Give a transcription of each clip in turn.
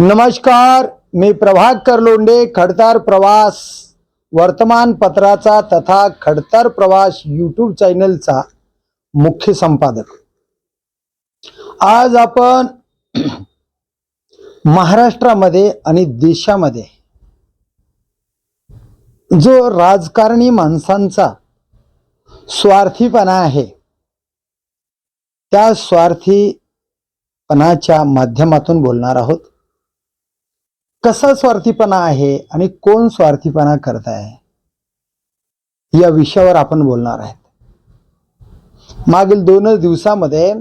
नमस्कार मी प्रभाकर लोंडे खडतार प्रवास वर्तमानपत्राचा तथा खडतार प्रवास यूट्यूब चॅनलचा मुख्य संपादक. आज आपण महाराष्ट्रामध्ये आणि देशामध्ये जो राजकारणी माणसांचा स्वार्थीपणा आहे त्या स्वार्थीपणाच्या माध्यमातून बोलणार आहोत. कसा स्वार्थीपणा आहे आणि कोण स्वार्थीपणा करत आहे या विषयावर आपण बोलणार आहेत. मागील दोनच दिवसामध्ये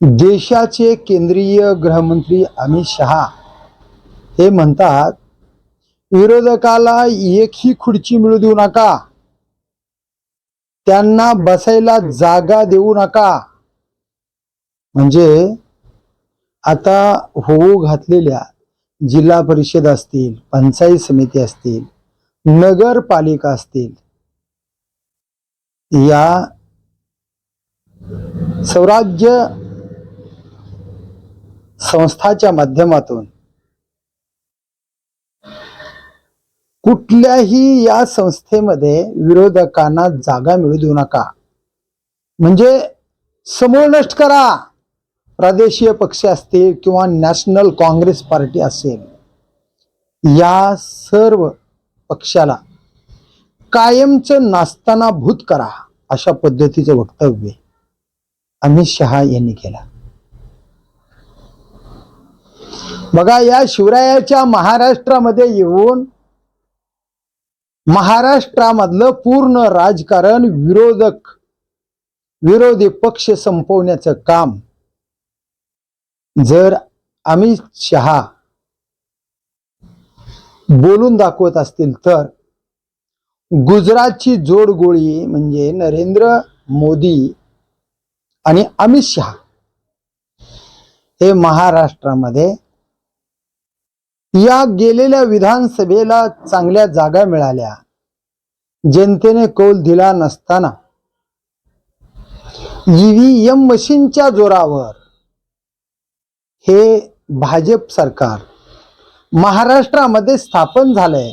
देशाचे केंद्रीय गृहमंत्री अमित शहा हे म्हणतात विरोधकाला एकही खुर्ची मिळू देऊ नका. त्यांना बसायला जागा देऊ नका. म्हणजे आता होऊ घातलेल्या जिल्हा परिषद असतील पंचायत समिती असतील नगरपालिका असतील या स्वराज्य संस्थाच्या माध्यमातून कुठल्याही या संस्थेमध्ये विरोधकांना जागा मिळू देऊ नका. म्हणजे समूळ नष्ट करा. प्रादेशीय पक्ष असतील किंवा नॅशनल काँग्रेस पार्टी असेल या सर्व पक्षाला कायमचं नास्ताना भूत करा अशा पद्धतीचं वक्तव्य अमित शहा यांनी केला. बघा या शिवरायाच्या महाराष्ट्रामध्ये येऊन महाराष्ट्रामधलं पूर्ण राजकारण विरोधक विरोधी पक्ष संपवण्याचं काम जर अमित शहा बोलून दाखवत असतील तर गुजरातची जोडगोळी म्हणजे नरेंद्र मोदी आणि अमित शहा हे महाराष्ट्रामध्ये या गेलेल्या विधानसभेला चांगल्या जागा मिळाल्या. जनतेने कौल दिला नसताना. ईव्हीएम मशीनच्या जोरावर हे भाजप सरकार महाराष्ट्रामध्ये स्थापन झालंय.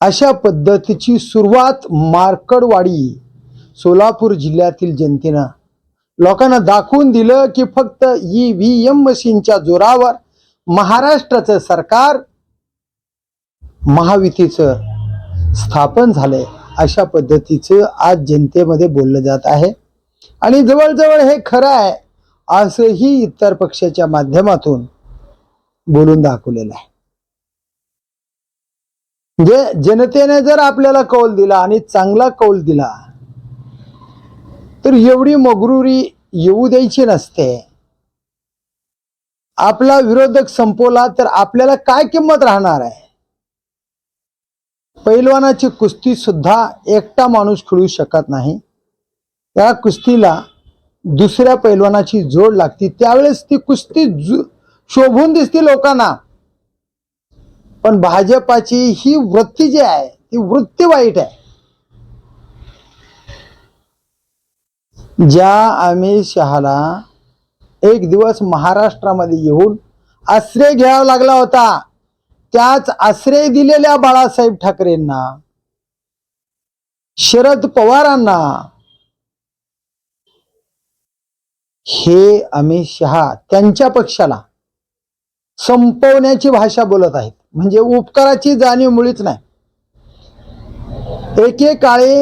अशा पद्धतीची सुरुवात मार्कडवाडी सोलापूर जिल्ह्यातील जनतेनं लोकांना दाखवून दिलं की फक्त ई व्ही एम मशीनच्या जोरावर महाराष्ट्राचं सरकार महायुतीचं स्थापन झालंय. अशा पद्धतीचं आज जनतेमध्ये बोललं जात आहे. आणि जवळजवळ हे खरं आहे असंही इतर पक्षाच्या माध्यमातून बोलून दाखवलेलं आहे. म्हणजे जनतेने जर आपल्याला कौल दिला आणि चांगला कौल दिला तर एवढी मगरुरी येऊ द्यायची नसते. आपला विरोधक संपवला तर आपल्याला काय किंमत राहणार आहे? पैलवानाची कुस्ती सुद्धा एकटा माणूस खेळू शकत नाही. त्या कुस्तीला दुसऱ्या पैलवानाची जोड लागती त्यावेळेस ती कुस्ती जु- शोभून दिसते लोकांना. पण भाजपाची ही वृत्ती जी आहे ती वृत्ती वाईट आहे. ज्या अमित शहाला एक दिवस महाराष्ट्रामध्ये येऊन आश्रय घ्यावा लागला होता त्याच आश्रय दिलेल्या बाळासाहेब ठाकरेंना शरद पवारांना हे अमित शहा त्यांच्या पक्षाला संपवण्याची भाषा बोलत आहेत. म्हणजे उपकाराची जाणीव मुळीच नाही. एकेकाळी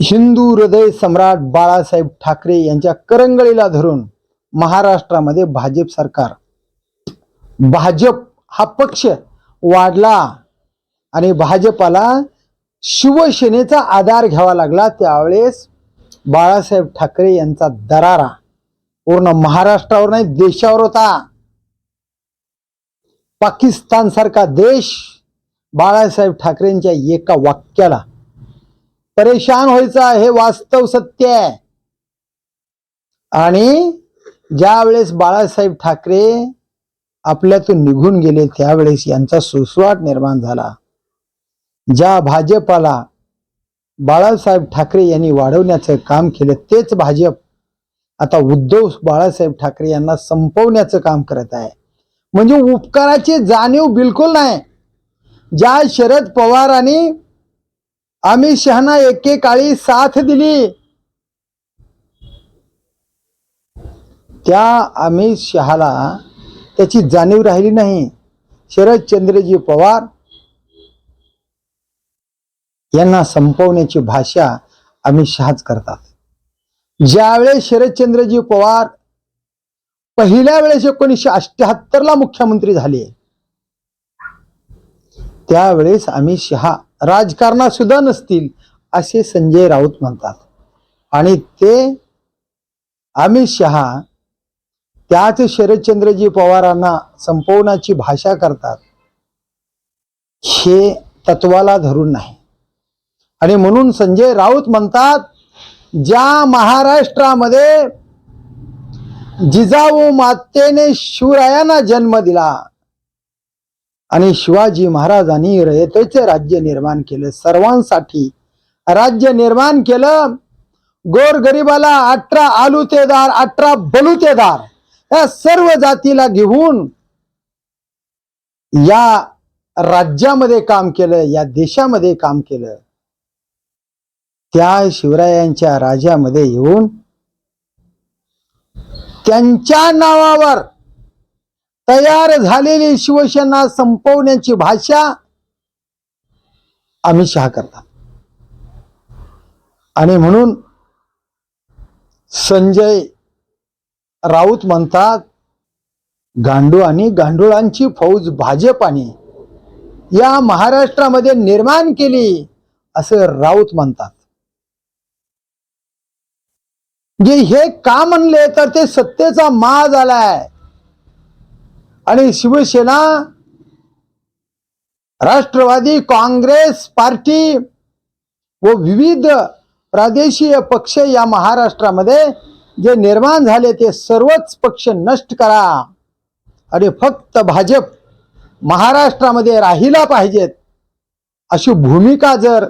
हिंदू हृदय सम्राट बाळासाहेब ठाकरे यांच्या करंगळीला धरून महाराष्ट्रामध्ये भाजप सरकार. भाजप हा पक्ष वाढला आणि भाजपाला शिवसेनेचा आधार घ्यावा लागला त्यावेळेस बाळासाहेब ठाकरे यांचा दरारा. पूर्ण महाराष्ट्रावर नाही देशावर होता. पाकिस्तान सारखा देश बाळासाहेब ठाकरेंच्या एका वाक्याला परेशान व्हायचा हे वास्तव सत्य आहे. आणि ज्या वेळेस बाळासाहेब ठाकरे आपल्यातून निघून गेले त्यावेळेस यांचा सुसवाट निर्माण झाला. ज्या भाजपाला बाळासाहेब ठाकरे यांनी वाढवण्याचं काम केलं तेच भाजप आता उद्धव बाळासाहेब ठाकरे यांना संपवण्याचं काम करत आहे. म्हणजे उपकाराची जाणीव बिलकुल नाही. ज्या शरद पवारांनी अमित शहाना एकेकाळी साथ दिली त्या अमित शहाला त्याची जाणीव राहिली नाही. शरदचंद्रजी पवार यांना संपवण्याची भाषा अमित शहाच करतात. ज्यावेळेस शरदचंद्रजी पवार पहिल्या वेळेस एकोणीसशे अठ्याहत्तर ला मुख्यमंत्री झाले त्यावेळेस अमित शहा राजकारणात सुद्धा नसतील असे संजय राऊत म्हणतात. आणि ते अमित शहा त्याच शरदचंद्रजी पवारांना संपवण्याची भाषा करतात हे तत्वाला धरून नाही. आणि म्हणून संजय राऊत म्हणतात ज्या महाराष्ट्रामध्ये जिजाऊ मातेने शिवरायांना जन्म दिला आणि शिवाजी महाराजांनी रयतेचे राज्य निर्माण केलं सर्वांसाठी राज्य निर्माण केलं गोरगरिबाला अठरा आलुतेदार अठरा बलुतेदार या सर्व जातीला घेऊन या राज्यामध्ये काम केलं या देशामध्ये काम केलं. त्या शिवरायांच्या राज्यामध्ये येऊन त्यांच्या नावावर तयार झालेली शिवसेना संपवण्याची भाषा अमित शहा करतात. आणि म्हणून संजय राऊत म्हणतात गांडू आणि गांडुळांची फौज भाजपाने या महाराष्ट्रामध्ये निर्माण केली असं राऊत म्हणतात. जे हे का म्हणले तर ते सत्तेचा मा झालाय. आणि शिवसेना राष्ट्रवादी काँग्रेस पार्टी व विविध प्रादेशिक पक्ष या महाराष्ट्रामध्ये जे निर्माण झाले ते सर्वच पक्ष नष्ट करा. आणि फक्त भाजप महाराष्ट्रामध्ये राहिला पाहिजेत अशी भूमिका जर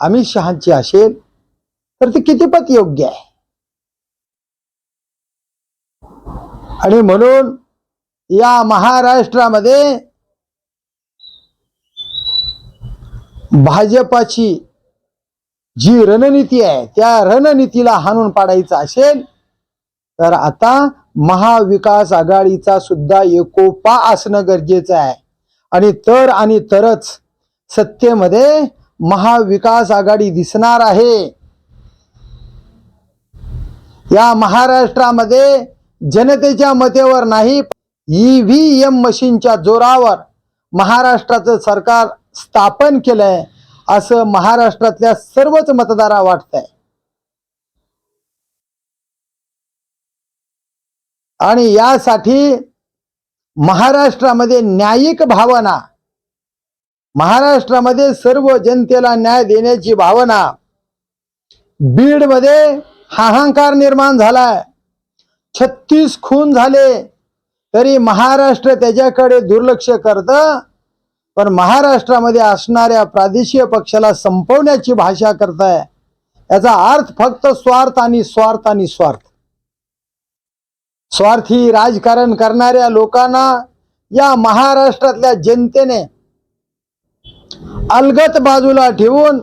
अमित शहाची असेल तर ते कितीपत योग्य आहे? आणि म्हणून या महाराष्ट्रामध्ये भाजपाची जी रणनीती आहे त्या रणनीतीला हाणून पाडायचं असेल तर आता महाविकास आघाडीचा सुद्धा एकोपा असणं गरजेचं आहे. आणि तर आणि तरच सत्तेमध्ये महाविकास आघाडी दिसणार आहे. या महाराष्ट्रामध्ये जनतेच्या मतेवर नाही ईव्हीएम मशीनच्या जोरावर महाराष्ट्राचं सरकार स्थापन केलंय असं महाराष्ट्रातल्या सर्वच मतदारा वाटतंय. आणि यासाठी महाराष्ट्रामध्ये न्यायिक भावना महाराष्ट्रामध्ये सर्व जनतेला न्याय देण्याची भावना बीडमध्ये हाहाकार निर्माण झालाय. छत्तीस खून झाले. तरी महाराष्ट्र त्याच्याकडे दुर्लक्ष करत. पण महाराष्ट्रामध्ये असणाऱ्या प्रादेशिक पक्षाला संपवण्याची भाषा करताय. याचा अर्थ फक्त स्वार्थ आणि स्वार्थ आणि स्वार्थ. स्वार्थी राजकारण करणाऱ्या लोकांना या महाराष्ट्रातल्या जनतेने अलगत बाजूला ठेवून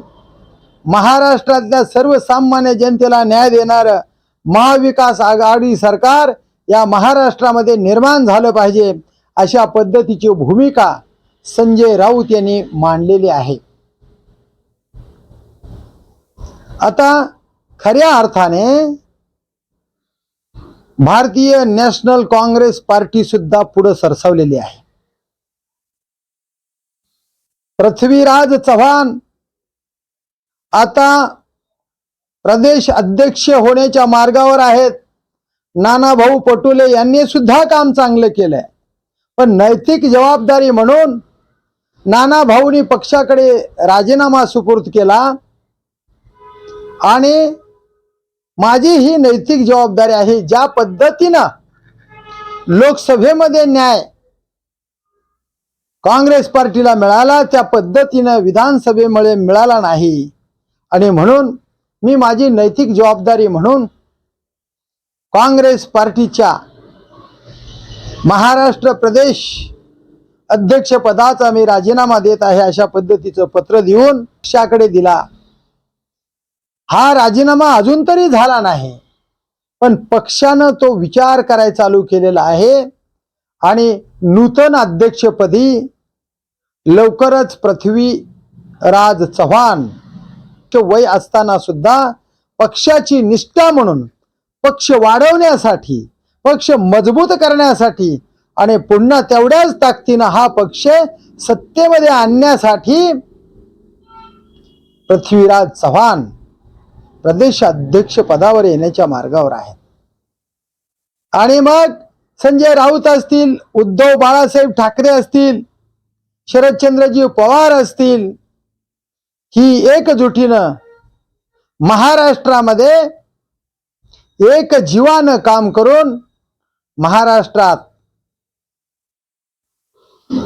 महाराष्ट्रातल्या सर्वसामान्य जनतेला न्याय देणार महाविकास आघाडी सरकार या महाराष्ट्रामध्ये निर्माण झालं पाहिजे अशा पद्धतीची भूमिका संजय राऊत यांनी मांडलेली आहे. आता खऱ्या अर्थाने भारतीय नॅशनल काँग्रेस पार्टी सुद्धा पुढे सरसावलेली आहे. पृथ्वीराज चव्हाण आता प्रदेश अध्यक्ष होण्याच्या मार्गावर आहेत. नाना भाऊ पटोले यांनी सुद्धा काम चांगलं केलंय. पण नैतिक जबाबदारी म्हणून नाना भाऊनी पक्षाकडे राजीनामा सुपूर्द केला. आणि माझी ही नैतिक जबाबदारी आहे ज्या पद्धतीनं लोकसभेमध्ये न्याय काँग्रेस पार्टीला मिळाला त्या पद्धतीनं विधानसभेमुळे मिळाला नाही. आणि म्हणून मी माझी नैतिक जबाबदारी म्हणून काँग्रेस पार्टीच्या महाराष्ट्र प्रदेश अध्यक्षपदाचा मी राजीनामा देत आहे अशा पद्धतीचं पत्र देऊन पक्षाकडे दिला. हा राजीनामा अजून तरी झाला नाही पण पक्षानं तो विचार करायला चालू केलेला आहे आणि नूतन अध्यक्षपदी लवकरच पृथ्वीराज चव्हाण चे वय असताना सुद्धा पक्षाची निष्ठा म्हणून पक्ष वाढवण्यासाठी पक्ष मजबूत करण्यासाठी आणि पुन्हा तेवढ्याच ताकदीनं हा पक्ष सत्तेमध्ये आणण्यासाठी पृथ्वीराज चव्हाण प्रदेशाध्यक्ष पदावर येण्याच्या मार्गावर आहेत. आणि मग संजय राऊत असतील उद्धव बाळासाहेब ठाकरे असतील शरदचंद्रजी पवार असतील ही एकजुटीनं महाराष्ट्रामध्ये एक जीवानं काम करून महाराष्ट्रात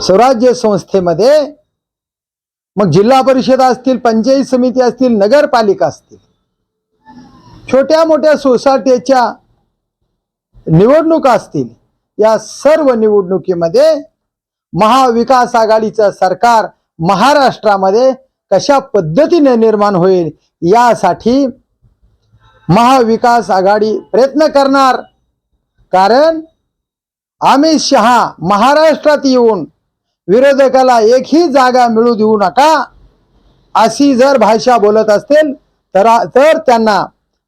स्वराज्य संस्थेमध्ये मग जिल्हा परिषद असतील पंचायत समिती असतील नगरपालिका असतील. छोट्या मोठ्या सोसायटीच्या निवडणुका असतील. या सर्व निवडणुकीमध्ये महाविकास आघाडीचं सरकार महाराष्ट्रामध्ये कशा पद्धतीने निर्माण होईल यासाठी महाविकास आघाडी प्रयत्न करणार. कारण अमित शहा महाराष्ट्रात येऊन विरोधकाला एकही जागा मिळू देऊ नका अशी जर भाषा बोलत असतील तर तर त्यांना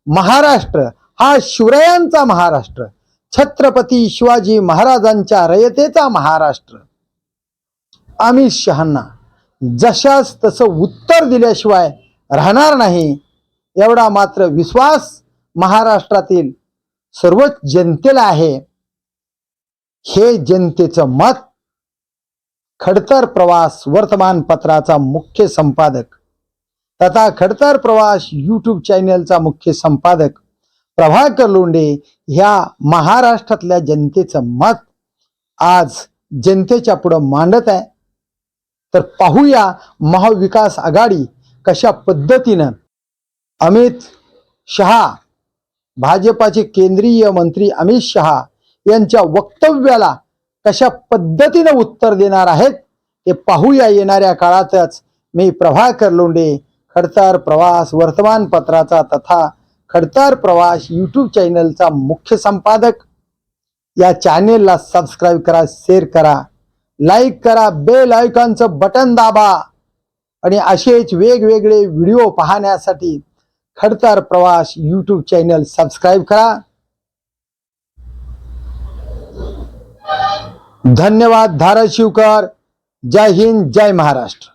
महाराष्ट्र हा शिवरायांचा महाराष्ट्र छत्रपती शिवाजी महाराजांच्या रयतेचा महाराष्ट्र. अमित शहांना जशास तसं उत्तर दिल्याशिवाय राहणार नाही एवढा मात्र विश्वास महाराष्ट्रातील सर्वच जनतेला आहे. हे जनतेचं मत खडतर प्रवास वर्तमानपत्राचा मुख्य संपादक तथा खडतर प्रवास यूट्यूब चॅनलचा मुख्य संपादक प्रभाकर लोंडे ह्या महाराष्ट्रातल्या जनतेचं मत आज जनतेच्या पुढं मांडत आहे. तर पाहूया महाविकास आघाडी कशा पद्धतीनं अमित शहा भाजपाचे केंद्रीय मंत्री अमित शहा यांच्या वक्तव्याला कशा पद्धतीनं उत्तर देणार आहेत ते पाहूया येणाऱ्या काळातच. मी प्रभाकर लोंडे खडतार प्रवास वर्तमानपत्राचा तथा खडतार प्रवास यूट्यूब चॅनलचा मुख्य संपादक. या चॅनेलला सबस्क्राईब करा शेअर करा. लाईक करा बेल आयकॉनचं बटन दाबा. आणि असेच वेगवेगळे व्हिडिओ पाहण्यासाठी खडतर प्रवास यूट्यूब चॅनल सबस्क्राईब करा. धन्यवाद धाराशिवकर. जय हिंद जय महाराष्ट्र.